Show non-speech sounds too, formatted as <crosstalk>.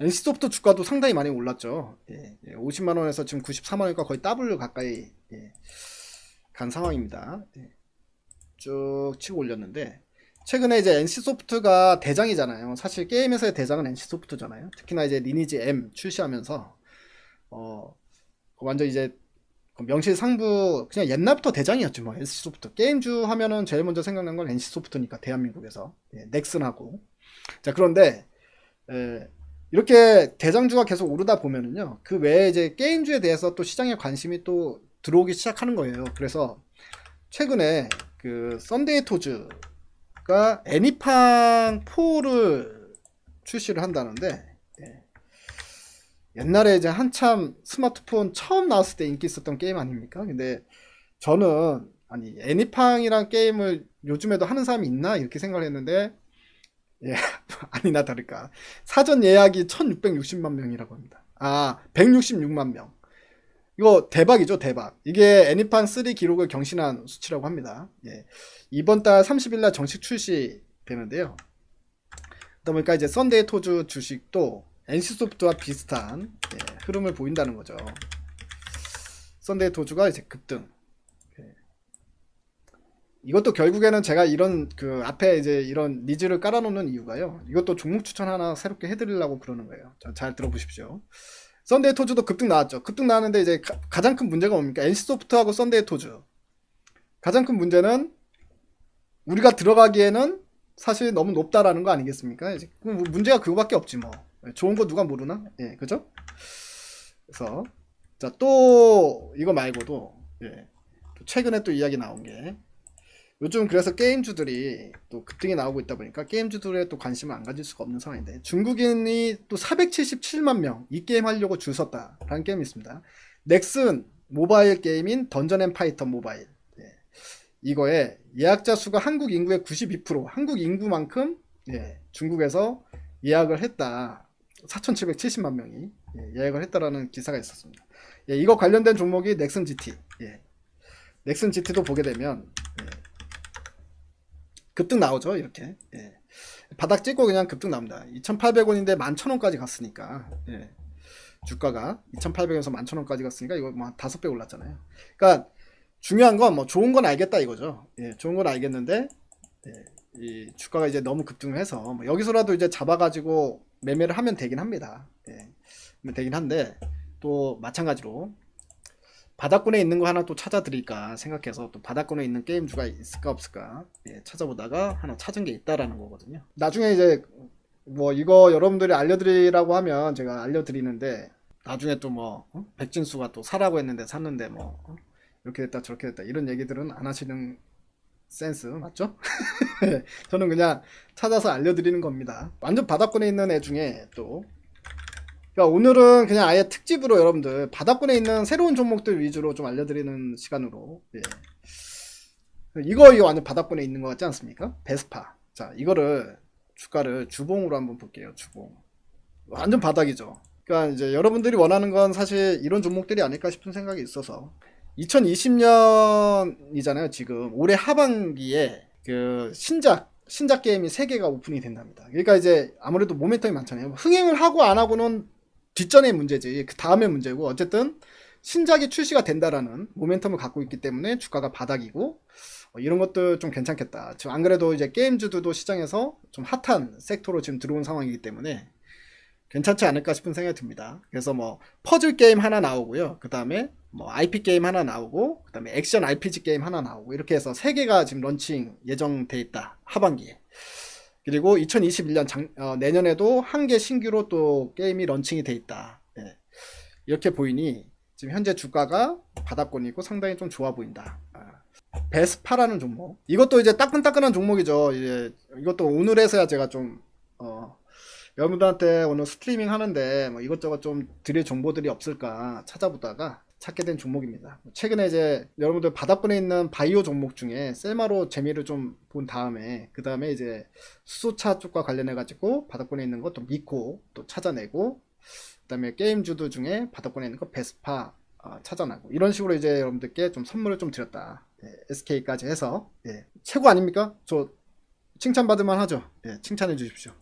NC소프트 주가도 상당히 많이 올랐죠. 예, 50만 원에서 지금 94만 원이니까 거의 더블 가까이 예, 간 상황입니다. 예, 쭉 치고 올렸는데 최근에 이제 NC소프트가 대장이잖아요. 사실 게임에서의 대장은 NC소프트잖아요. 특히나 이제 리니지 M 출시하면서 어 완전 이제 그 명실상부 그냥 옛날부터 대장이었죠 뭐 NC소프트 게임주 하면은 제일 먼저 생각난 건 NC소프트니까 대한민국에서 예, 넥슨하고 자 그런데 에, 이렇게 대장주가 계속 오르다 보면은요 그 외에 이제 게임주에 대해서 또 시장에 관심이 또 들어오기 시작하는 거예요 그래서 최근에 그 썬데이 토즈가 애니팡 4를 출시를 한다는데 예. 옛날에 이제 한참 스마트폰 처음 나왔을 때 인기 있었던 게임 아닙니까? 근데 저는 아니 애니팡이란 게임을 요즘에도 하는 사람이 있나 이렇게 생각을 했는데 예 <laughs> 아니나 다를까 사전 예약이 1660만 명이라고 합니다. 아 166만 명. 이거 대박이죠 대박. 이게 애니팡 3 기록을 경신한 수치라고 합니다. 예. 이번 달 30일 날 정식 출시되는데요. 그러다 보니까 이제 썬데이 토즈 주식도 NC소프트와 비슷한 예, 흐름을 보인다는 거죠. 썬데이 토즈가 이제 급등. 예. 이것도 결국에는 제가 이런 그 앞에 이제 이런 니즈를 깔아놓는 이유가요. 이것도 종목 추천 하나 새롭게 해드리려고 그러는 거예요. 자, 잘 들어보십시오. 썬데이 토즈도 급등 나왔죠. 급등 나왔는데 이제 가, 장큰 문제가 뭡니까? NC소프트하고 썬데이 토즈. 가장 큰 문제는 우리가 들어가기에는 사실 너무 높다라는 거 아니겠습니까? 이제 그 문제가 그거밖에 없지 뭐. 좋은 거 누가 모르나? 예, 그죠? 그래서 자 또 이거 말고도 예, 또 최근에 또 이야기 나온 게 요즘 그래서 게임주들이 또 급등이 나오고 있다 보니까 게임주들에 또 관심을 안 가질 수가 없는 상황인데 중국인이 또 477만 명 이 게임 하려고 줄 섰다라는 게임이 있습니다. 넥슨 모바일 게임인 던전 앤 파이터 모바일 예. 이거에 예약자 수가 한국 인구의 92% 한국 인구만큼 예, 중국에서 예약을 했다. 4,770만 명이 예, 예약을 했다라는 기사가 있었습니다. 예, 이거 관련된 종목이 넥슨 GT. 예. 넥슨 GT도 보게 되면 예, 급등 나오죠, 이렇게. 예. 바닥 찍고 그냥 급등 나옵니다. 2,800원인데 11,000원까지 갔으니까. 예. 주가가 2,800원에서 11,000원까지 갔으니까 이거 뭐 5배 올랐잖아요. 그러니까 중요한 건 뭐 좋은 건 알겠다 이거죠. 예, 좋은 건 알겠는데 예, 이 주가가 이제 너무 급등을 해서 뭐 여기서라도 이제 잡아가지고 매매를 하면 되긴 합니다. 예, 되긴 한데 또 마찬가지로 바닥권에 있는 거 하나 또 찾아드릴까 생각해서 또 바닥권에 있는 게임주가 있을까 없을까 예, 찾아보다가 하나 찾은 게 있다라는 거거든요. 나중에 이제 뭐 이거 여러분들이 알려드리라고 하면 제가 알려드리는데 나중에 또 뭐 백진수가 또 사라고 했는데 샀는데 뭐 어? 이렇게 됐다 저렇게 됐다 이런 얘기들은 안 하시는 센스 맞죠? <laughs> 저는 그냥 찾아서 알려드리는 겁니다. 완전 바닥권에 있는 애 중에 또 그러니까 오늘은 그냥 아예 특집으로 여러분들 바닥권에 있는 새로운 종목들 위주로 좀 알려드리는 시간으로 예. 이거 이거 완전 바닥권에 있는 것 같지 않습니까? 베스파. 자 이거를 주가를 주봉으로 한번 볼게요 주봉. 완전 바닥이죠. 그러니까 이제 여러분들이 원하는 건 사실 이런 종목들이 아닐까 싶은 생각이 있어서. 2020년이잖아요 지금. 올해 하반기에 그 신작 신작 게임이 3개가 오픈이 된답니다. 그러니까 이제 아무래도 모멘텀이 많잖아요. 흥행을 하고 안 하고는 뒷전의 문제지 그 다음의 문제고 어쨌든 신작이 출시가 된다라는 모멘텀을 갖고 있기 때문에 주가가 바닥이고 어, 이런 것도 좀 괜찮겠다. 지금 안 그래도 이제 게임주들도 시장에서 좀 핫한 섹터로 지금 들어온 상황이기 때문에 괜찮지 않을까 싶은 생각이 듭니다. 그래서 뭐 퍼즐 게임 하나 나오고요. 그 다음에 뭐 IP 게임 하나 나오고 그 다음에 액션 RPG 게임 하나 나오고 이렇게 해서 세 개가 지금 런칭 예정돼 있다. 하반기에. 그리고 2021년 장, 어, 내년에도 한 개 신규로 또 게임이 런칭이 돼 있다. 예. 이렇게 보이니 지금 현재 주가가 바닥권이고 상당히 좀 좋아 보인다. 아. 베스파라는 종목. 이것도 이제 따끈따끈한 종목이죠. 이제 이것도 오늘에서야 제가 좀 어, 여러분들한테 오늘 스트리밍 하는데 뭐 이것저것 좀 드릴 정보들이 없을까 찾아보다가 찾게 된 종목입니다. 최근에 이제 여러분들 바닥권에 있는 바이오 종목 중에 셀마로 재미를 좀 본 다음에 그 다음에 이제 수소차 쪽과 관련해 가지고 바닥권에 있는 것도 미코 또 찾아내고 그 다음에 게임주도 중에 바닥권에 있는 거 베스파 어, 찾아내고 이런 식으로 이제 여러분들께 좀 선물을 좀 드렸다. 예, SK까지 해서 예, 최고 아닙니까? 저 칭찬받을 만 하죠. 예, 칭찬해 주십시오.